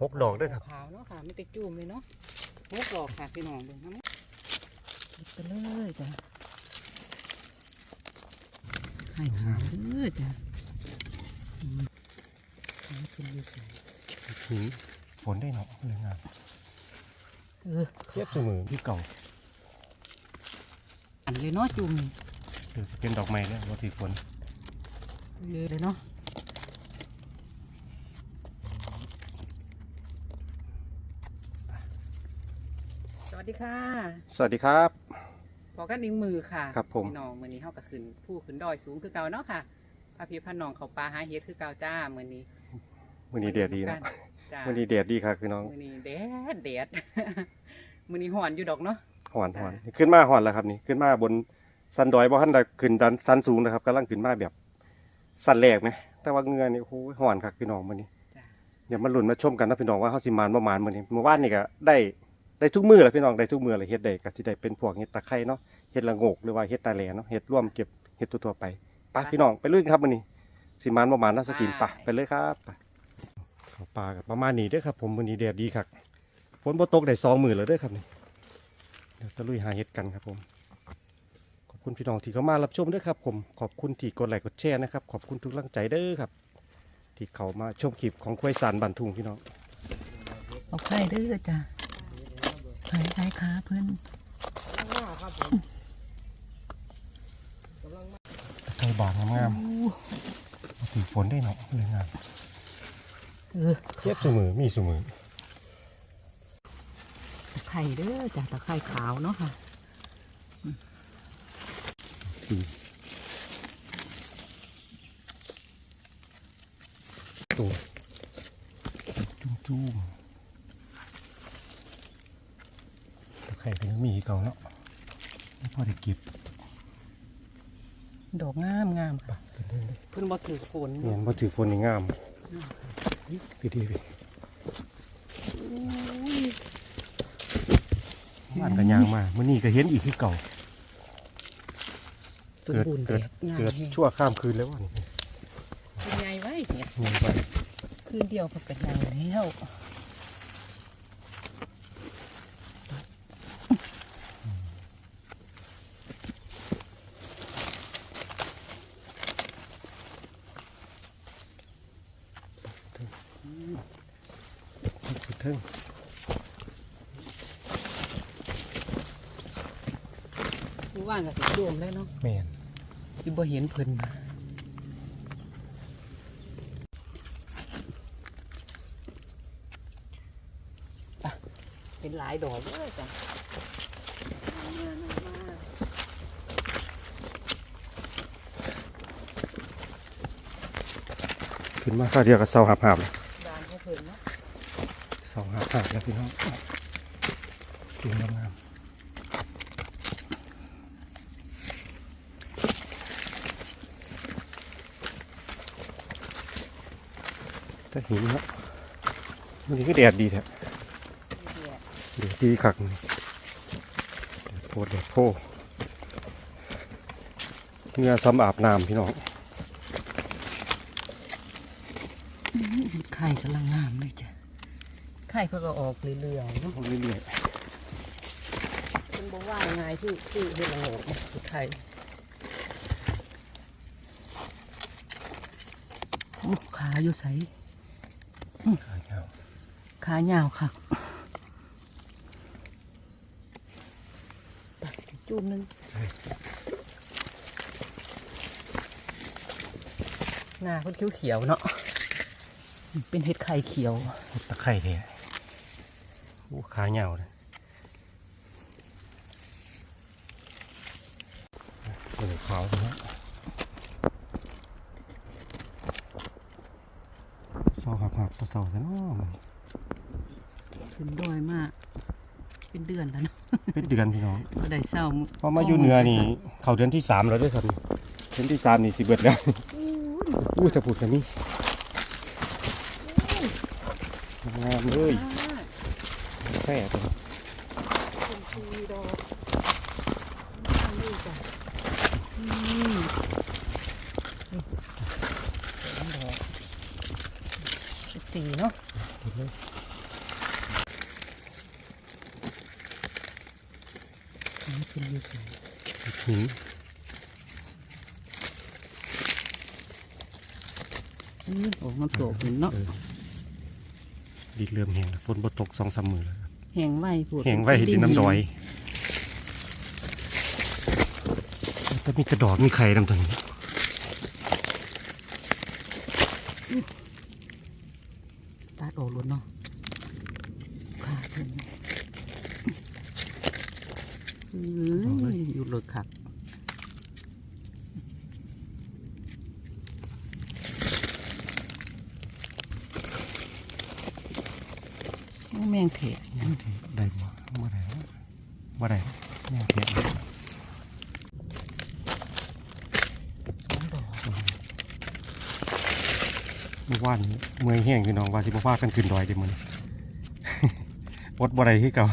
หกดอกด้วยครับขาวเนาะค่ะไม่ติดจุ่มเลยเนาะหกดอกค่ะพี่น้องเบิ่งน้ำติดไปเลยจ้ะไข่ขาวเด้อจ้ะอืมนี่เป็นอยูใส่หืมฝนได้เนาะเลยงามเออเทียบเสมอที่เก่าอันเลยเนาะจุ่มเดี๋ยวจะเป็นดอกไม้แล้วว่าสีฝนเยอะเลยเนาะสวัส ดีค่ะสวัสดีครับ พอกันนิ้งมือค่ะครับผม พี่น้องมือนี้เฮาก็ขึ้นผู้ขึ้นดอยสูงคือเก่าเนาะค่ะพาพี่พาน้องเขาปลาหาเฮ็ดคือเก่าจ้ามื้อนี้มือนี้แดดดีนะจ้ามือนี้แดดดีครับพี่น้องมื้อนี้แดดแดด มื้อนี้ฮ้อนอยู่ดอกเนาะ หอนหอนขึ้นมาหอนแล้วครับนี่ขึ้นมาบนสันดอยบ่ทันได้ขึ้นดันสันสูงนะครับกำลังขึ้นมาแบบสันแรกไหมแต่ว่าเหงือนี่โอ้โหหอนครับพี่น้องมื้อนี้จ้า เดี๋ยวมาลุ้นมาชมกันนะพี่น้องว่าเฮาสิมานบ่มานมื้อนี้เมื่อวานนี่ก็ได้ ได้ทุกมือแหละพี่น้องได้ทุกมือเลยเฮ็ดได้ก็สิได้เป็นพวกเฮ็ดตะไคร้เนาะเฮ็ดละโงกหรือว่าเฮ็ดตาแหลเนาะเฮ็ดร่วมเก็บเฮ็ดทั่วๆไปไปพี่น้องไปลุยกันครับมื้อนี้สิมานบ่มานน่าสกินไปไปเลยครับไปเข้าปลากับประมาณนี้เด้อครับ ผมมื้อนี้แดดดีครับฝนบ่ตกได้สองมื้อแล้วเด้อครับนี่เดี๋ยวจะลุยหาเฮ็ดกันครับผมขอบคุณพี่น้องที่เข้ามารับชมด้วยครับ ผมขอบคุณที่กดไลค์กดแชร์นะครับขอบคุณทุกกำลังใจเด้อครับ ที่เขามาชมคลิปของควายสารบันทุงพี่น้องเอาไข่เด้อจ้าไข่ไข่ขาเพิ่อนไทยบางงามๆถือฝนได้เนาะเลยงามเออเทียบสมือมีสมือไข่เด้อจ้าตะไคร่ขาวเนาะค่ะตัวจุ้มจุ้ มตะไคร่ก็ยังมีอีกเก่าเนาะไม่พอได้เก็บดอกงามงามไปค่ะกันเด้อเลยเพิ่นบ่ถือฝนเนี่ยพอถือฝนนี่งามดีดีไปบ้านกันยางมาเมื่อนี้ก็เห็นอีกคือเก่าสมบูรณ์แบบงามเกิดแฮงชั่วข้ามคืนแล้ววะนี่เป็นไงไว้เนี่ยเงินไปคืนเดียวก็เป็นอย่างแล้ว คือเทิง ผู้ว่างก็สิโดม เลยเนาะแมนสิบ่เห็นเพิ่นไปเป็นหลายดอกเลยจ้ะมามามาขึ้นมาข้าวเดียวกับเสาหับหับเลยดานเขาเพิ่นเนาะเสาหับหับแล้วพี่น้องดูงามงามถ้า หินครับวันนี้ก็แดดดีแท้นี่แหละแดดดีคักนี่แดดโพดแดดโพเหงื่อซ้ำอาบน้ำพี่น้องไข่กำลังงามเลยจ้ะไข่เพิ่นก็ออกเรื่อยๆเนาะเรื่อยเป็นบอกว่าไงที่ที่เห็นละโงกคือไข่ลูกขาอยู่ใสๆ ขาเงาขายาวค่ะไปจุ่มหนึงหน้าคนเขียวๆเนาะเป็นเห็ดไข่เขียวตะไคร่แท้โอ้ขาเงาเลยเออขาวนะเศร้าหักหักตะเศร้าซะเนาะมันขึ้นดอยมาก เป็นเดือนแล้วเนาะเป็นเดือนพี่น้องก็ได้เศร้าพอมาอยู่เหนือนี่ เข้าเดือนที่สามแล้วด้วยครับเดือนที่สามนี่สิเบิดแล้วอู้จะพูดกันนี่งามเลยแค่ตัวเป็น สีเนาะเป็นยูสีหินโอ้มันโตกหินเนาะดินเริ่มแห้งฝนบ่ตกสองสามมือแล้วแห้งไว้ปวดแห้งไวดินน้ำดอยจะมีกระดอกมีไข่ดำตัวนี้ อยู่เลิกขักโอ้แมงเถะได้บ่บ่ได้บ่ได้แม่เพียสองดอกเมื่อวานเมื่อยแห้งพี่น้องว่าสิบ่พากันขึ้นดอยเด้มื้อนี้อดบ่ได้คือเก่า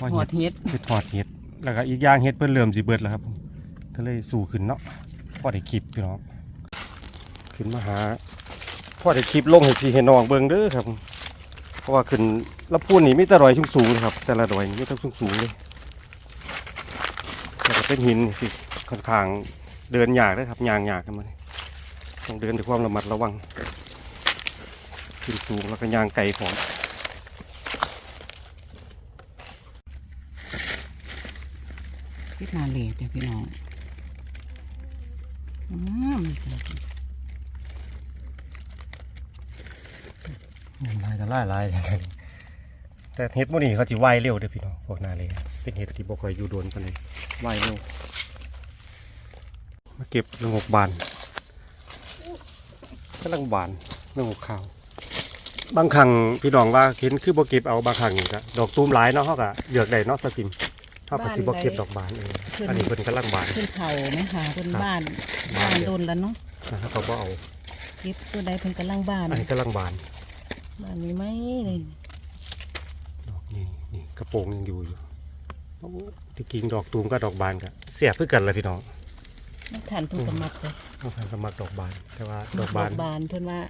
ว่าหอดเฮ็ดไปถอดเห็ด แล้วก็อีกอย่างเห็ดเพิ่นเริ่มสิเบิดแล้วครับผมก็เลยสู่ขึ้นเนาะพอได้คลิปพี่น้องขึ้นมาหาพอได้คลิปลงให้พี่ให้น้องเบิ่งเด้อครับ เพราะว่าขึ้นลำพูนนี่มีแต่ดอยสูงๆนะครับ แต่ละดอยนี่มีแต่สูงๆเลยแล้วก็เป็นหินนี่สิค่อนข้างเดินยากเลยครับยางยากกันมาต้องเดินด้วยความระมัดระวังขึ้นสูงแล้วก็ยางไกลของ เฮ็ดนาเลดเด้อพี่น้องอืมลายก็ลายลายแต่เห็ดพวกนี้เขาจะไหวเร็วเด้อพี่น้องพวกนาเลยเป็นเห็ดที่บ่ค่อยอยู่โดนปานใดไหวเร็วมาเก็บเรื่องหกบานกำลังบานเรื่องหกข้าว บางครั้งพี่น้องว่าเห็นคือบ่เก็บเอาบางครั้งก็ดอกตูมหลายเนาะเขาก็เลือกได้เนาะสกิม เขาก็สิบ่เก็บดอกบานเองอันนี้เพิ่นกำลังบาน ขึ้นเขาไหมคะเพิ่นครับบ้านบ้าบ้านนเดียว โดนแล้วเนาะนะครับเขาบ่เอาเก็บตัวใดเพิ่นกำลังบ้านอันนี้กำลังบานบ้านมีไหมเลยดอกนี่นี่กระโปรงยังอยู่อยู่โอ้ที่กิ่งดอกตูมกับดอกบานก็เสียบคือกันเลยพี่น้องไม่ทันเพิ่นก็มักเลยบางครั้งก็มักดอกบาน แต่ว่าดอกบานบานเพิ่นว่า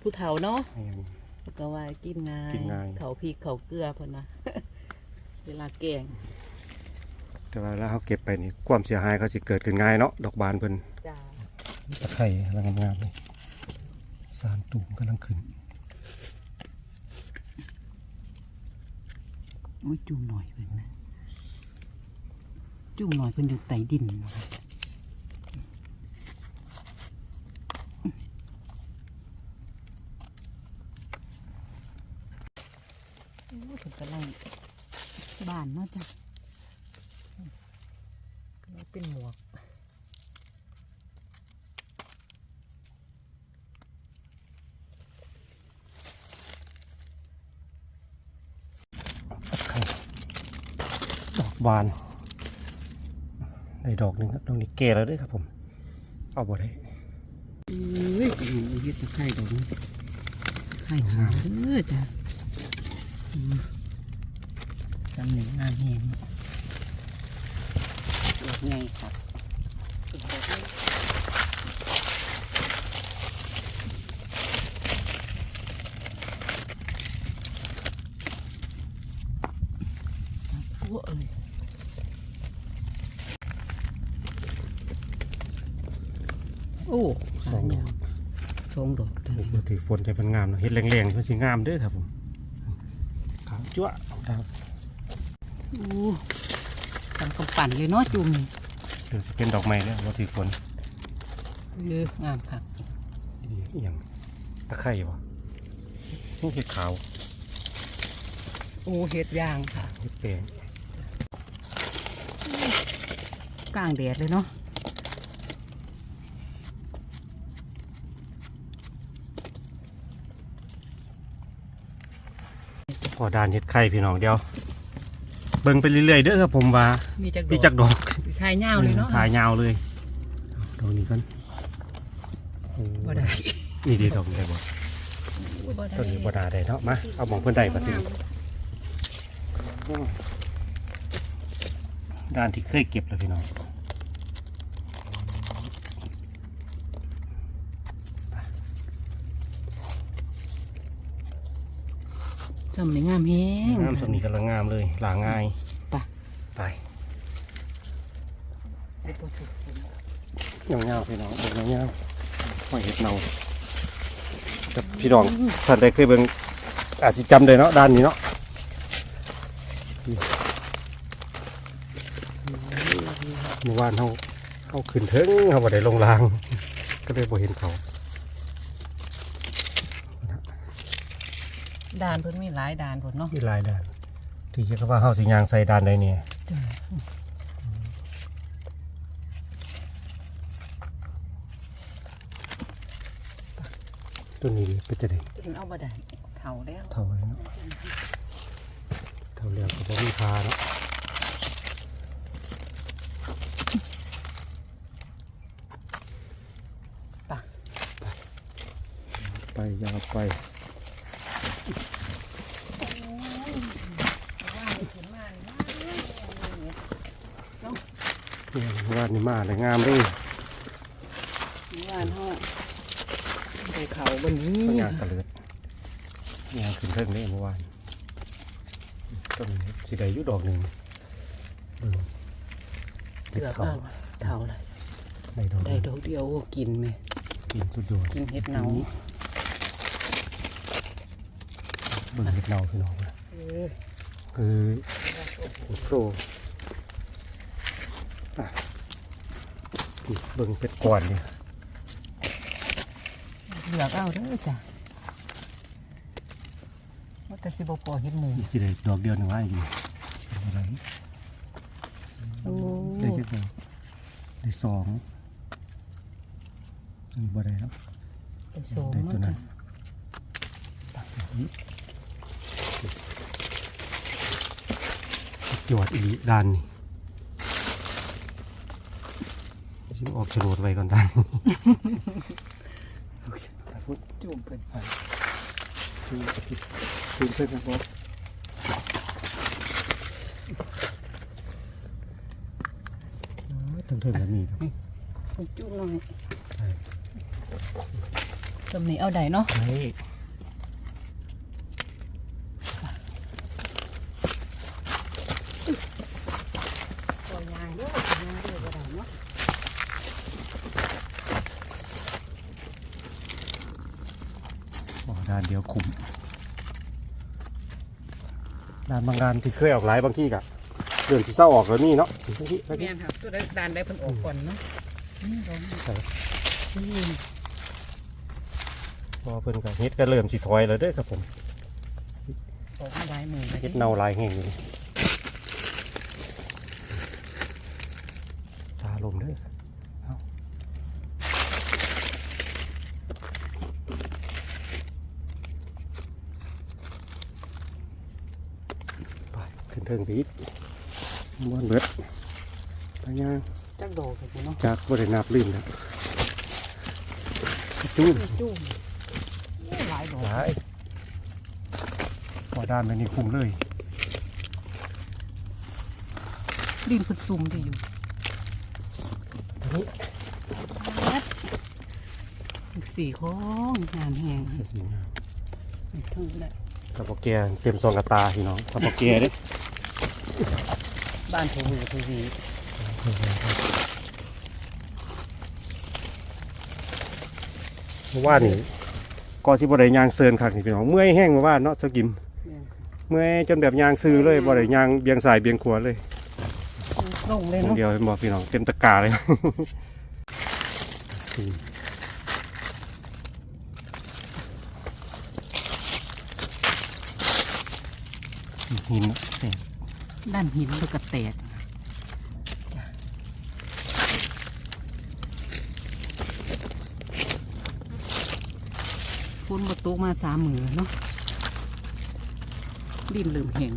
ผู้เฒ่าเนาะแม่น เพิ่นก็ว่ากินง่ายกินง่าย เขาพริกเขาเกลือเพิ่นนะ เวลาแกงแต่ว่าแล้วเขาเก็บไปนี่ความเสียหายเขาสิเกิดขึ้นง่ายเนาะดอกบานเพิ่นจ้าตะไคร่กำลังงามเลยสารตูมกำลังขึ้นอุ้ยจุ่มหน่อยเพิ่นนะจุ่มหน่อยเพิ่นอยู่ใต้ดินนะคะโอ้ยเพิ่นกำลัง บ้านเนาะจ้ะกำลังเป็นหมวกตะไคร่ดอกบานได้ดอกหนึ่งครับดอกนี้แก่แล้วเด้วยครับผม เอาบ่ได้เอ้ยอืมเฮ็ดตะไคร้ดอกนี้ตะไคร้ขาวเด้อจ้ะอืม จำหนึ่งงานแหงดอกไงครับพวกเลยโอ้สองดอกสองดอกเด้อปกติฝนใจเป็นงามเนาะเฮ็ดแรงๆมันสิงามเด้อครับผมขาวจั๊วครับ อ้ทำกำปั่นเลยเนาะจุ่มนี่เดี๋ยวจะเป็นดอกไม้แล้วปกติฝนเอองามค่ะดีอหย่างตะไคร่วะนี่เห็ดขาว โอ้เห็ดยางค่ะเห็ดแปลงกลางแดดเลยเนาะพอดานเห็ดไข่พี่น้องเดียว เบิ่งไปเรื่อยๆเด้อครับผมว่ามีจักดมีอกจักดอกทายยาวเลยเนาะถ่ายยาวเลยดอกนี้กันโอ้บ่ได้นี่ดีดอกนี้ได้บ่บ่ได้ต้นนี้บ่ได้ได้เนาะมาเอาหมองเพิ่นได้ปะติด้านที่เคยเก็บแล้วพี่น้อง จำไม่งามแฮงงามสำนีกำลังงามเลยหลาง่ายไปไปไอ้ตัวถูกฝนเงาๆพี่น้องเบิ่งเงาๆหอยเห็ดเนาแต่พี่น้องท่านใดเคยเบิ่งอาจจะจำได้เนาะด้านนี้เนาะเมื่อวานเขาเขาขึ้นเทิงเขาบ่ได้ลงราง ก็เลยบ่เห็นเขา ด่านเพิ่นมีหลายด่านพุ่นเนาะมีหลายด้าน ที่จะว่าเขาสิยางใส่ด้านใดเนี่ยจ้ะตัวนี้เป็นจะได้เพิ่นเอาบ่ได้เฒ่าแล้วเท่าเลยเนาะเท่าเรียวก็บ่มีพาเนาะไปยาวไป เนี่ย ว่านี่มาเลยงามเด้วยว่านเฮาได้เขาบ่นี้พญากระเลือดงามขึ้นเทิงเลยเมื่อวานต้นนี้สิได้อยู่ดอกหนึ่งเบิ่งเกือบเขาเอาเฒ่าแล้วได้ดอกหได้นึ่งดอกเดียวโอ้กินแม่กินสุดยอดกินเห็ดเนาเบิ่งเห็ดเนาพี่น้องนะเออคือโอ้โหอะนี่ เบิ่งเป็ดก่อนนี่เลือกเอาเด้อจ้ะว่าแต่สิบ่พอเห็ดหมูสิได้ดอกเดียวหนึ่งว่าอีกนี่อะไรโอ้ได้แค่ดอกได้สองนี่บ่ได้แล้วไปโซมได้มาตัวนั้จ้ะนนี่สุดยอดอีหลีด้านนี่ ชิมออกโฉนดไว้ก่อนด้านนี้โอเคไปพูดจุ่มเพิ่นคือคือเพื่อนครับถึงถึงแล้วมีครับไปจุ่มหน่อยสำนีเอาได้เนาะ ใช่ ตัวยางเด้อตัวยางเด้อบ่ได้เนาะ อ๋อด้านเดียวคุม ด้านบางด้านที่เคยออกหลายบางที่กะเรื่องที่เศร้าออกแล้วนี่เนาะบางที่บางที่แม่นครับตัวใดด่านใดเพิ่นออกก่อนเนาะนี่ลองใช่นี่พอเพิ่นกับเฮ็ดก็เริ่มสิถอยแล้วเด้อครับผมออกมาได้มือเฮ็ดเนาลายแห้งอยู่นี่ชาลมเด้อเอาไปขึ้นเทิ งไปอีกม้วนเบิดไปย่างจักดอกกันเนาะจากบริณาบลื่นแล้วจุ้มจุ่มโอ้หลายดอกหลายพอด้านไปนี่คุ้มเลยดินเพิ่นซุ่มที่อยู่ทีนี้อีกสี่ของงานแห้งสีงามทั้งนั้นตะปอแกเต็มซองกระตาพี่น้องตะปอแกเด้ บ้านทวีทวีเมื่อวานนี่ก็ที่บริยางเซินคักนี่พี่น้องเมื่อยแห้งเมื่อวานเนาะสกิมแม่นค่ะเมื่อยจนแบบยางซื้อเลยบริยางเบียงสายเบียงขวาเลยลงเลยคนเนาะเดียวเป็นบอกพี่น้องเต็มตะกร้าเลยหินเนาะแตก ด้านหินแล้วก็แตกฝนประตูมาสามมือเนาะดินเริ่มแห้ง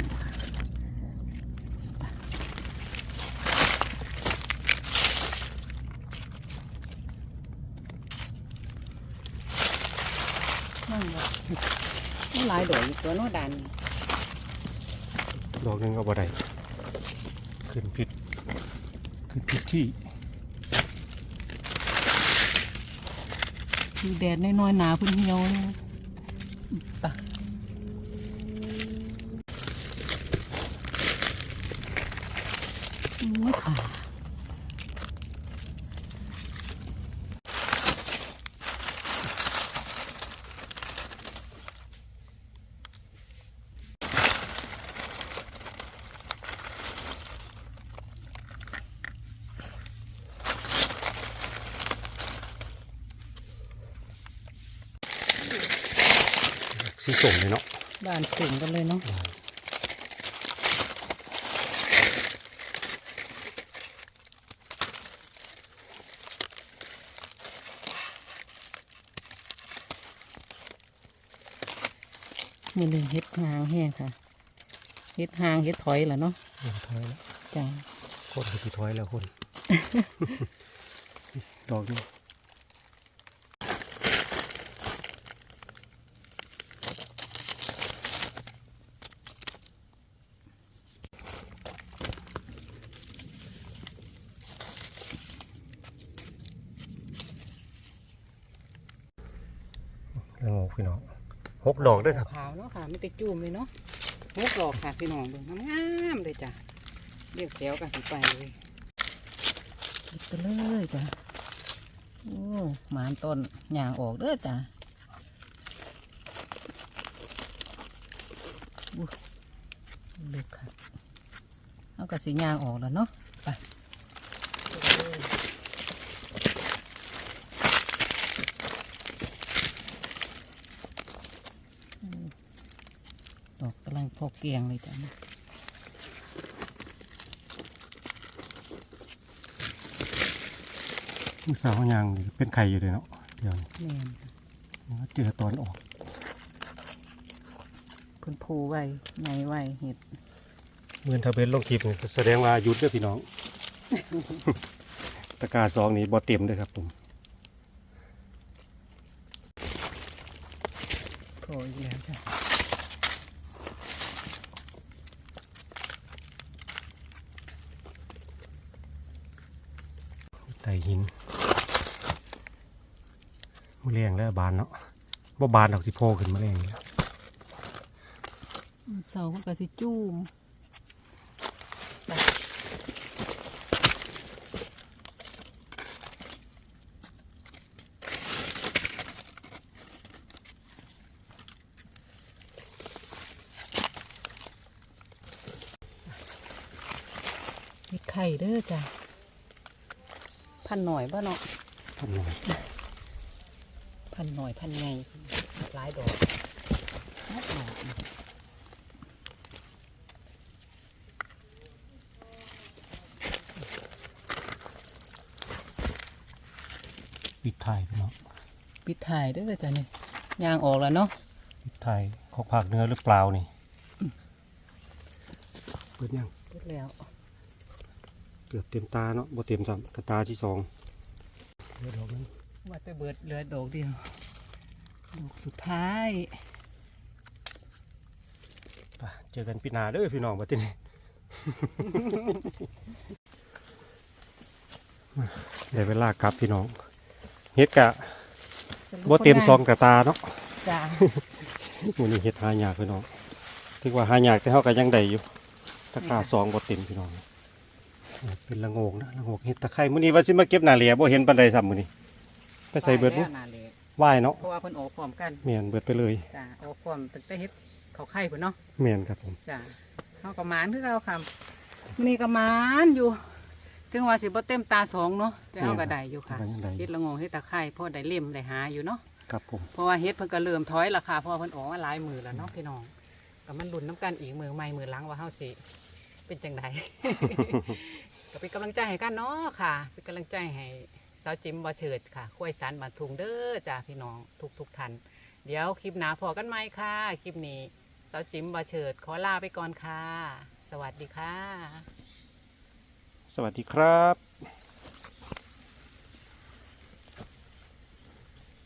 นั่งหลายดอกอยู่ตัวเน้ดัน ดอกหนึงก็บ่ได้ขึ้นผิดขึ้นผิดที่คือแดดน้อยๆหนาเพื้นเหี่ยวเลยปะ สีส้มเลยเนาะบ้านถึงกันเลยเนาะมือหนึ่งเฮ็ดหางแห้งค่ะเฮ็ดหางเฮ็ดถอยแหละเนาะเริ่มถอยแล้วจ้าคนคือสิถอยแล้วคน ดอกนี้แล้วงอกพี่น้อง หกดอกด้วยครับขาวเนาะค่ะไม่ติดจุ่มเลยเนาะงกดอกค่ะพี่น้องเบิ่งงามๆเลยจ้ะเรียกแถวกันสิไปเลยเก็บไปเลยจ้ะโอ้หมานต้นหยางออกเด้อจ้ะอู้ลึกค่ะเอากระสียางออกแล้วเนาะไปอืมด อกกำลังพอเกียงเลยจ้ะมือสาวเขายังเป็นไข่อยู่เลยเนาะเดี๋ยวนี้แม่นเดี๋ยวเจอตอนออกเพิ่นผูไว้ไงไว้เห็ดเมื่อทะเบนลงคลิปนี่แสดงว่าหยุดเด้อพี่น้อง ตะกร้าซองนี่บ่เต็มเด้วยครับผมโผล่อีกแล้วจ้ะ ต่หินมือแรงแล้วบานเนาะบ่บานดอกสิโพขึ้นมาแรงนี่แล้วเสาก็สิจุ่มไข่เด้อจ้ะ พันหน่อยบ่เนาะทำหน่อยพันหน่อยพันไงหลายดอกหลายดอกปิดท้ายพี่น้องปิดถ่ายเด้วยจ้ะนี่ยางออกแล้วเนาะปิดท้ายของภาคเหนื้อหรือเปล่านี่เปิดยังปิดแล้ว เกือบเต็มตาเนาะบ่เต็มซ้ำกระตาที่สองเดี๋ยวดอกนั้นว่าไปเบิดเหลือดอกเดียวดอกสุดท้ายไปเจอกันปีหนาเด้อพี่น้องบัดนี้ได้เวลากลับพี่น้องเฮ็ดกะบ่เต็มซองกระตาเนาะจ้ามื้อนี้เฮ็ดหายากพี่น้องถึงว่าหายากแต่เฮาก็ยังได้อยู่ตะกร้าซองบ่เต็มพี่น้อง เป็นละโงกนะละโงกเฮ็ดตะไคร้มื้อนี้ว่าสิมาเก็บหน้าเหลียบ่เห็นปานใดซ้ำมื้อนี้ไปใส่เบิดบ่ไปแล้วนาเลยว่ายเนาะเพราะว่าเพิ่นออกพร้อมกันแม่นเบิดไปเลยจ้าออกพร้อมตั้งแต่เฮ็ดเขาไข่เพิ่นเนาะแม่นครับผมจ้าเฮาก็หมานคือเราค่ะมื้อนี้ก็หมานอยู่ถึงว่าสิบ่เต็มตาสองเนาะแต่เฮาก็ได้อยู่ค่ะก็ยังได้อเฮ็ดยู่ละงงเฮ็ดตะไคร้พอได้เล่มได้หาอยู่เนาะครับผมเพราะว่าเฮ็ดเพิ่นก็เริ่มถอยราคาเพราะว่าเพิ่นออกมาหลายมือแล้วเนาะพี่น้องก็มันลุ้นน้ำกันอีกมือใหม่มือหลังว่าเฮาสิเป็นจังได ก็เป็นกำลังใจให้กันเนาะค่ะ เป็นกำลังใจให้สาวจิมบ่เฉิดค่ะคุ้ยสันบันทุงเด้อจ้าพี่น้องทุกทุกท่านเดี๋ยวคลิปหน้าพอกันไหมค่ะ คลิปนี้สาวจิมบ่เฉิดขอลาไปก่อนค่ะ สวัสดีค่ะ สวัสดีครับ